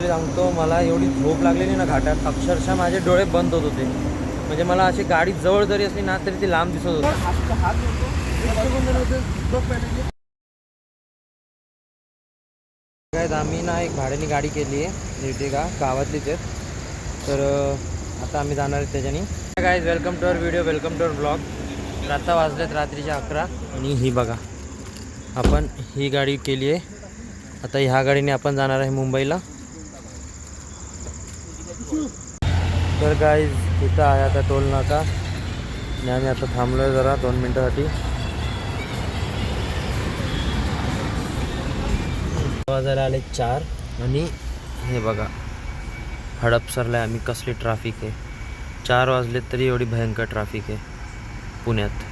सांगतो मला एवढी झोप लागलेली ना घाटात. अक्षरशः माझे डोळे बंद होत होते. म्हणजे मला अशी गाडी जवळ जरी असली ना तरी ती लांब दिसत होती. काय आम्ही ना एक भाड्याने गाडी केली आहे इर्टिगा गावातलीच आहेत. तर आता आम्ही जाणार आहेत त्याच्यानी. काय welcome to our video welcome to our blog आता वाजलेत रात्रीचे अकरा. आणि ही बघा आपण ही गाडी केली आहे. आता ह्या गाडीने आपण जाणार आहे मुंबईला. तर काय इथं आहे आता टोल नाका. आणि आम्ही आता थांबलो आहे जरा दोन मिनटासाठी. वाजायला आले चार. आणि हे बघा हडपसरला आहे आम्ही कसली ट्राफिक आहे. चार वाजलेत तरी एवढी भयंकर ट्राफिक आहे पुण्यात.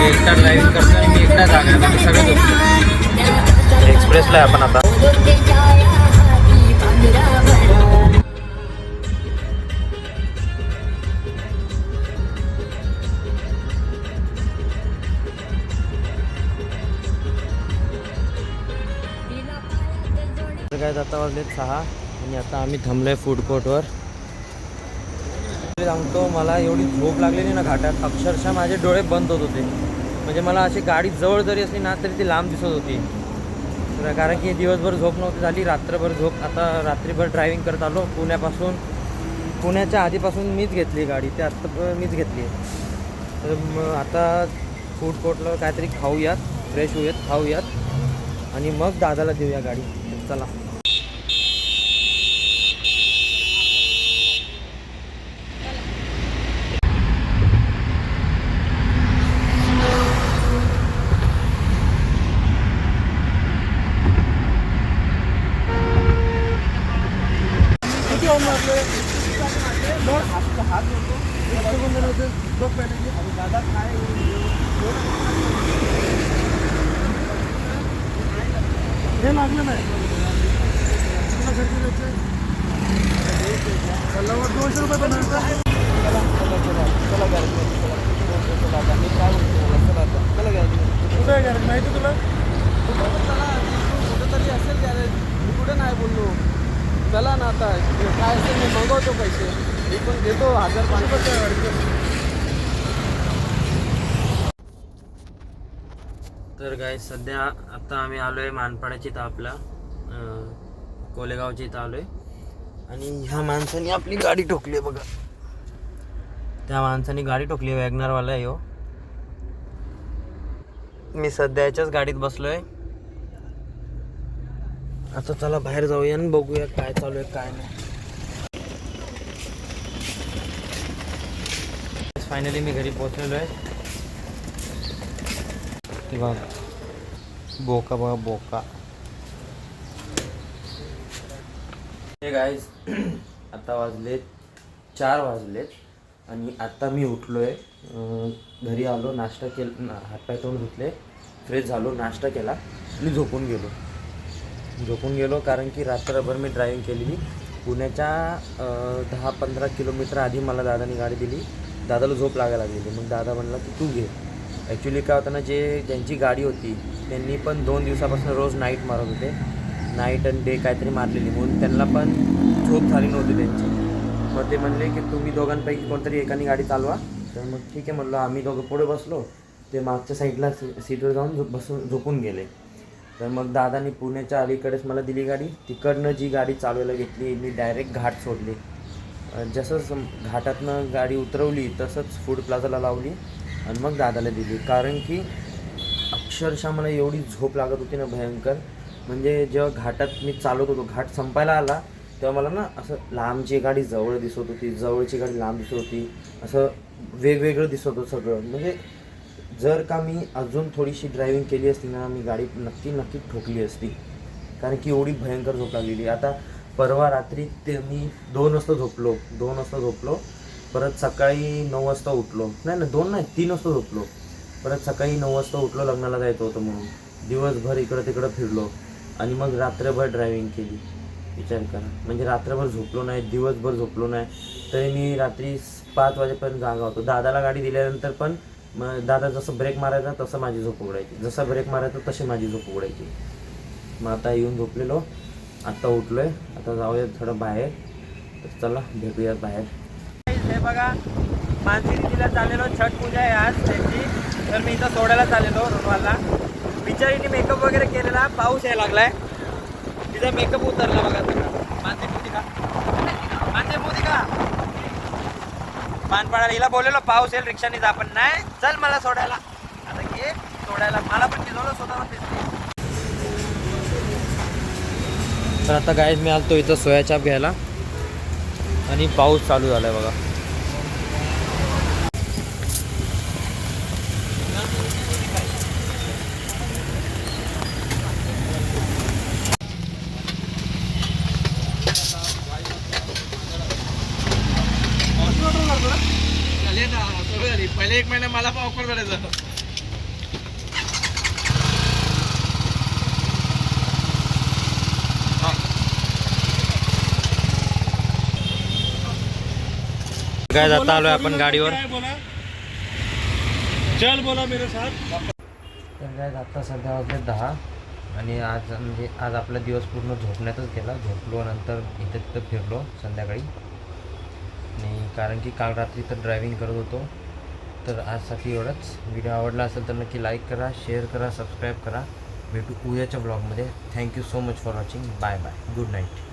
मी एकटा ड्रायव्हिंग करतो आणि मी एकटा जागा आहे बाकी सगळे झोपले एक्सप्रेसला आहे आपण आता. काय आता वाजलेत सहा आणि आता आम्ही थांबलो आहे फूड कोर्टवर सांगतो मला एवढी झोप लागलेली ना घाटात अक्षरशः माझे डोळे बंद होत होते. म्हणजे मला अशी गाडी जवळ जरी असली ना तरी ती लांब दिसत होती. कारण की दिवसभर झोप नव्हती झाली रात्रभर झोप आता रात्रीभर ड्रायव्हिंग करत आलो. पुण्यापासून पुण्याच्या आधीपासून मीच घेतली गाडी ते आत्ता मीच घेतली तर मग आता फूड कोर्टला काहीतरी खाऊयात फ्रेश होऊयात खाऊयात. आणि मग दादाला देऊया गाडी. चला. हे लागलं नाही. तुला घरचे द्यायचे सल्लावर दोनशे रुपये बनवायचं कुठे आहे गॅरेज? माहिती तुला? कुठेतरी असेल गॅरेज. मी कुठे नाही बोललो. चला ना आता. काय असेल मी मागवतो पैसे. मी पण हजार पाचशे तर काय सध्या आता आम्ही आलो आहे मानपाड्याची इथं आपला कोलेगावच्या इथं आलो आहे आणि ह्या माणसाने आपली गाडी ठोकली आहे बघा. त्या माणसाने गाडी ठोकली आहे वॅगनरवाला आहे हो. मी सध्या याच्याच गाडीत बसलो आहे आता चला बाहेर जाऊया आणि बघूया काय चालू आहे काय नाही. फायनली मी घरी पोहोचलेलो आहे. बघा बघ. बोका बघा बोका. हे गाईज आता वाजलेत चार वाजलेत आणि आता मी उठलो आहे घरी आलो नाश्ता केला हातपाय तोंड धुतले. फ्रेश झालो नाश्ता केला आणि झोपून गेलो. झोपून गेलो कारण की रात्रभर मी ड्रायविंग केलेली. पुण्याच्या दहा पंधरा किलोमीटर आधी मला दादानी गाडी दिली. दादाला झोप लागायला लागलेली. मग दादा म्हणला की तू घे. ॲक्च्युली काय होतं ना जे ज्यांची गाडी होती त्यांनी पण दोन दिवसापासून रोज नाईट मारत होते. नाईट आणि डे काहीतरी मारलेली. म्हणून त्यांना पण झोप झाली नव्हती त्यांची. मग ते म्हणले की तुम्ही दोघांपैकी कोणतरी एकाने गाडी चालवा. तर मग ठीक आहे म्हणलं आम्ही दोघं पुढे बसलो. ते मागच्या साईडला सी सीटवर जाऊन झोप बसून झोपून गेले. तर मग दादानी पुण्याच्या अलीकडेच मला दिली गाडी. तिकडनं जी गाडी चालवायला घेतली मी डायरेक्ट घाट सोडली. जसंच जसं घाटातनं गाडी उतरवली तसंच फूड प्लाझाला लावली आणि मग दादाला दिली. कारण की अक्षरशः मला एवढी झोप लागत होती ना भयंकर. म्हणजे जेव्हा घाटात मी चालवत होतो घाट संपायला आला तेव्हा मला ना असं लांबची गाडी जवळ दिसत होती जवळची गाडी लांब दिसत होती. असं वेगवेगळं दिसत होतं सगळं. म्हणजे जर का मी अजून थोडीशी ड्रायव्हिंग केली असती ना मी गाडी नक्की नक्की ठोकली असती. कारण की एवढी भयंकर झोप लागलेली. आता परवा रात्री ते मी दोन वाजता झोपलो. दोन वाजता झोपलो. परत सकाळी नऊ वाजता उठलो. नाही ना दोन नाही तीन वाजता झोपलो. परत सकाळी नऊ वाजता उठलो लग्नाला जायचं होतं म्हणून. दिवसभर इकडं तिकडं फिरलो. आणि मग रात्रभर ड्रायव्हिंग केली. विचार करा. म्हणजे रात्रभर झोपलो नाही दिवसभर झोपलो नाही. तरी मी रात्री पाच वाजेपर्यंत जागा होतो. दादाला गाडी दिल्यानंतर पण मग दादा जसं ब्रेक मारायचा तसं माझी झोप उघडायची. जसा ब्रेक मारायचा तशी माझी झोप उघडायची. मग आता येऊन झोपलेलो. आत्ता उठलोय. आता जाऊया थोडं बाहेर. तर चला भेटूयात बाहेर. हे बघा मानसी दिदीला चाललेलो. छठ पूजा आहे आज त्यांची. तर मी इथं सोडायला चाललेलो रुणवाला बिचारीने मेकअप वगैरे केलेला. पाऊस यायला लागलाय. तिचा मेकअप उतरला बघा सगळा मानसी मोदी का मानसी मोदी का पानपाडाला हिला बोललेलो पाऊस येईल रिक्षाने जा. पण नाही चल मला सोडायला. आता घे सोडायला. मला पण भिजवलं स्वतःला भिजली तर आता गायज मी आलतो इथं सोयाचाप घ्यायला. आणि पाऊस चालू झाला आहे बघा. पहिले एक महिना मला पण ऑफर करायचं काय आता आलोय आपण गाडीवर? चल बोला मेरे साथ. तर काय आत्ता सध्या वाजले दहा आणि आज म्हणजे आज आपला दिवस पूर्ण झोपण्यातच गेला. झोपलो नंतर इथं तिथं फिरलो संध्याकाळी. आणि कारण की काल रात्री तर ड्रायव्हिंग करत होतो. तर आजसाठी एवढंच. व्हिडिओ आवडला असेल तर नक्की लाईक करा शेअर करा सबस्क्राईब करा. भेटू उद्याच्या ब्लॉगमध्ये thank you so much for watching bye bye good night